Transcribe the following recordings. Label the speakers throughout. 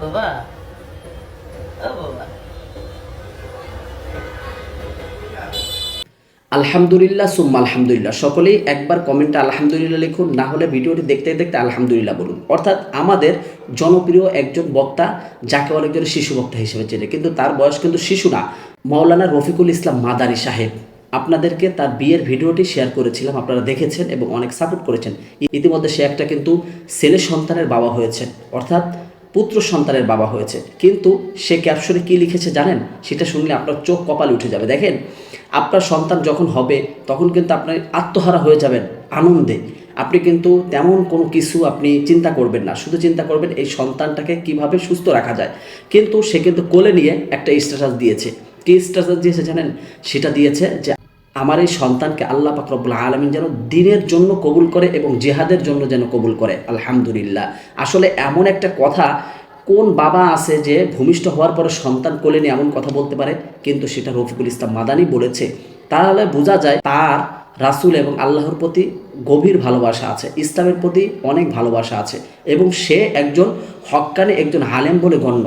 Speaker 1: বাবা
Speaker 2: আলহামদুলিল্লাহ, সুম্মা আলহামদুলিল্লাহ। সকলেই একবার কমেন্টে আলহামদুলিল্লাহ লিখুন, না হলে ভিডিওটি দেখতে দেখতে আলহামদুলিল্লাহ বলুন। অর্থাৎ আমাদের জনপ্রিয় একজন বক্তা, যাকে অনেকজন শিশু বক্তা হিসেবে চেনে, কিন্তু তার বয়স কিন্তু শিশু না মাওলানা রফিকুল ইসলাম মাদারি সাহেব। আপনাদেরকে তার বিয়ের ভিডিওটি শেয়ার করেছিলাম, আপনারা দেখেছেন এবং অনেক সাপোর্ট করেছেন। ইতিমধ্যে সে একটা কিন্তু ছেলে সন্তানের বাবা হয়েছে, অর্থাৎ পুত্র সন্তানের বাবা হয়েছে। কিন্তু সে ক্যাপশনে কি লিখেছে জানেন? সেটা শুনলে আপনার চোখ কপালে উঠে যাবে। দেখেন, আপনার সন্তান যখন হবে, তখন কিন্তু আপনি আত্মহারা হয়ে যাবেন আনন্দে। আপনি কিন্তু তেমন কোনো কিছু আপনি চিন্তা করবেন না। শুধু চিন্তা করবেন এই সন্তানটাকে কীভাবে সুস্থ রাখা যায়। কিন্তু সে কিন্তু কোলে নিয়ে একটা স্ট্যাটাস দিয়েছে। কী স্ট্যাটাস দিয়েছে জানেন? সেটা দিয়েছে যে আমার এই সন্তানকে আল্লাহ পাক রব্বুল আলমিন যেন দিনের জন্য কবুল করে এবং জেহাদের জন্য যেন কবুল করে। আলহামদুলিল্লাহ। আসলে এমন একটা কথা, কোন বাবা আছে যে ভূমিষ্ঠ হওয়ার পরে সন্তান কোলে নিয়ে এমন কথা বলতে পারে? কিন্তু সেটা রফিকুল ইসলাম মাদানি বলেছে। তাহলে বোঝা যায় তার রাসূল এবং আল্লাহর প্রতি গভীর ভালোবাসা আছে, ইসলামের প্রতি অনেক ভালোবাসা আছে এবং সে একজন হক্কানি একজন আলেম বলে গণ্য।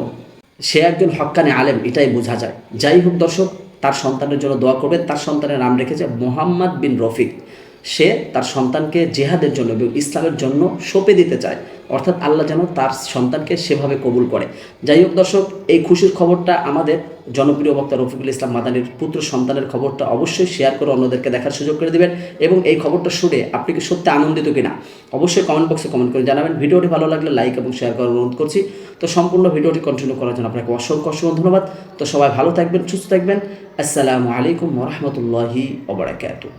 Speaker 2: সে একজন হক্কানি আলেম, এটাই বোঝা যায়। যাই হোক দর্শক তার সন্তানের জন্য দোয়া করবে। তার সন্তানের নাম রেখেছে মোহাম্মদ বিন রফিক। সে তার সন্তানকে জেহাদের জন্য এবং ইসলামের জন্য সঁপে দিতে চায়। অর্থাৎ আল্লাহ যেন তার সন্তানকে সেভাবে কবুল করে। যাই হোক দর্শক, এই খুশির খবরটা আমাদের জনপ্রিয় বক্তা রফিকুল ইসলাম মাদানির পুত্র সন্তানের খবরটা অবশ্যই শেয়ার করে অন্যদেরকে দেখার সুযোগ করে দেবেন এবং এই খবরটা শুনে আপনি কি সত্যি আনন্দিত কিনা? অবশ্যই কমেন্ট বক্সে কমেন্ট করে জানাবেন। ভিডিওটি ভালো লাগলে লাইক এবং শেয়ার করার অনুরোধ করছি। তো সম্পূর্ণ ভিডিওটি কন্টিনিউ করার জন্য আপনাকে অসংখ্য অসংখ্য ধন্যবাদ। তো সবাই ভালো থাকবেন, সুস্থ থাকবেন। আসসালামু আলাইকুম রহমতুল্লাহি ওবরাকাতুহ